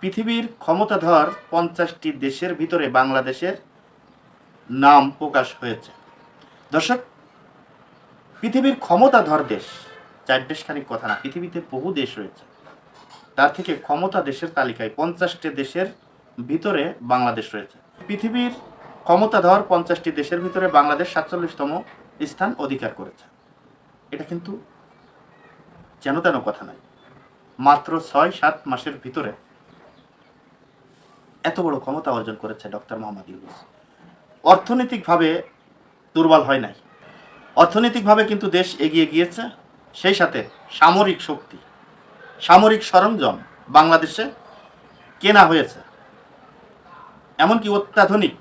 পৃথিবীর ক্ষমতাধর পঞ্চাশটি দেশের ভিতরে বাংলাদেশের নাম প্রকাশ হয়েছে। দর্শক, পৃথিবীর ক্ষমতাধর দেশ, চার দেশ খানিক কথা না, পৃথিবীতে বহু দেশ রয়েছে। তার থেকে ক্ষমতা দেশের তালিকায় পঞ্চাশটি দেশের ভিতরে বাংলাদেশ রয়েছে। পৃথিবীর ক্ষমতাধর পঞ্চাশটি দেশের ভিতরে বাংলাদেশ সাতচল্লিশতম স্থান অধিকার করেছে। এটা কিন্তু যেন তেন কথা নয়। মাত্র ছয় সাত মাসের ভিতরে এত বড় ক্ষমতা অর্জন করেছে ডক্টর মোহাম্মদ ইউনুস। অর্থনৈতিকভাবে দুর্বল হয় নাই। অর্থনৈতিকভাবে কিন্তু দেশ এগিয়ে গিয়েছে, সেই সাথে সামরিক শক্তি, সামরিক সরঞ্জাম বাংলাদেশে কেনা হয়েছে। এমনকি অত্যাধুনিক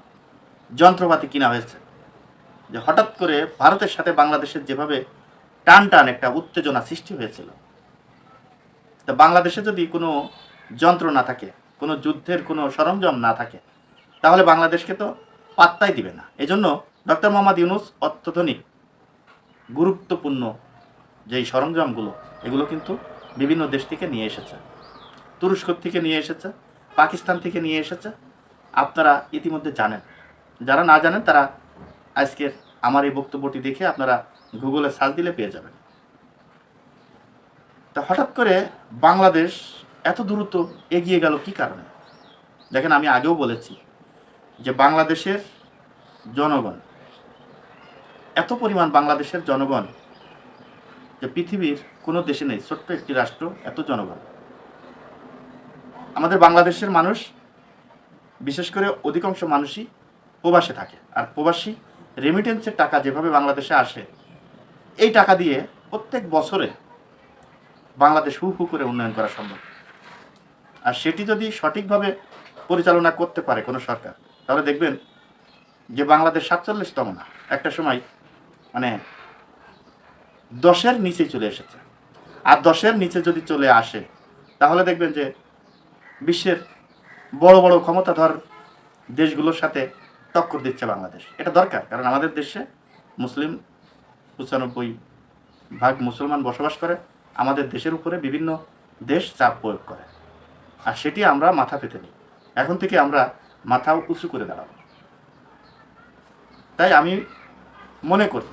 যন্ত্রপাতি কিনা হয়েছে। যে হঠাৎ করে ভারতের সাথে বাংলাদেশের যেভাবে টান টান একটা উত্তেজনা সৃষ্টি হয়েছিল, তা বাংলাদেশে যদি কোনো যন্ত্র না থাকে কোনো যুদ্ধের কোনো সরঞ্জাম না থাকে, তাহলে বাংলাদেশকে তো পাত্তাই দিবে না। এজন্য ডক্টর মোহাম্মদ ইউনুস অত্যাধুনিক গুরুত্বপূর্ণ যেই সরঞ্জামগুলো, এগুলো কিন্তু বিভিন্ন দেশ থেকে নিয়ে এসেছে। তুরস্ক থেকে নিয়ে এসেছে, পাকিস্তান থেকে নিয়ে এসেছে। আপনারা ইতিমধ্যে জানেন। যারা না জানেন, তারা আজকের আমার এই বক্তব্যটি দেখে আপনারা গুগলে সার্চ দিলে পেয়ে যাবেন। তা হঠাৎ করে বাংলাদেশ এত দ্রুত এগিয়ে গেল কি কারণে? দেখেন, আমি আগেও বলেছি যে বাংলাদেশের জনগণ, এত পরিমাণ বাংলাদেশের জনগণ যে পৃথিবীর কোনো দেশে নেই, ছোট্ট একটি রাষ্ট্র, এত জনগণ। আমাদের বাংলাদেশের মানুষ, বিশেষ করে অধিকাংশ মানুষই প্রবাসে থাকে। আর প্রবাসী রেমিটেন্সের টাকা যেভাবে বাংলাদেশে আসে, এই টাকা দিয়ে প্রত্যেক বছরে বাংলাদেশ হু হু করে উন্নয়ন করা সম্ভব। আর সেটি যদি সঠিকভাবে পরিচালনা করতে পারে কোনো সরকার, তাহলে দেখবেন যে বাংলাদেশ সাতচল্লিশতম না, একটা সময় মানে দশের নিচে চলে এসেছে। আর দশের নিচে যদি চলে আসে, তাহলে দেখবেন যে বিশ্বের বড় বড় ক্ষমতাধর দেশগুলোর সাথে টক্কর দিচ্ছে বাংলাদেশ। এটা দরকার, কারণ আমাদের দেশে মুসলিম পঁচানব্বই ভাগ মুসলমান বসবাস করে, আমাদের দেশের উপরে বিভিন্ন দেশ চাপ প্রয়োগ করে। আর সেটি আমরা মাথা পেতে নিই। এখন থেকে আমরা মাথা উঁচু করে দাঁড়াবো। তাই আমি মনে করি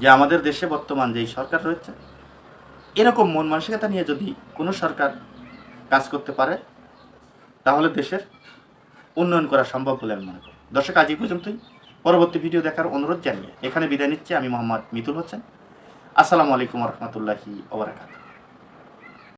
যে আমাদের দেশে বর্তমান যেই সরকার রয়েছে, এরকম মন মানসিকতা নিয়ে যদি কোনো সরকার কাজ করতে পারে, তাহলে দেশের উন্নয়ন করা সম্ভব বলে আমি মনে করি। দর্শক, আজ এই পর্যন্তই। পরবর্তী ভিডিও দেখার অনুরোধ জানিয়ে এখানে বিদায় নিচ্ছি। আমি মোহাম্মদ মিতুল হোসেন। আসসালামু আলাইকুম রহমতুল্লাহি ওবরাকাতু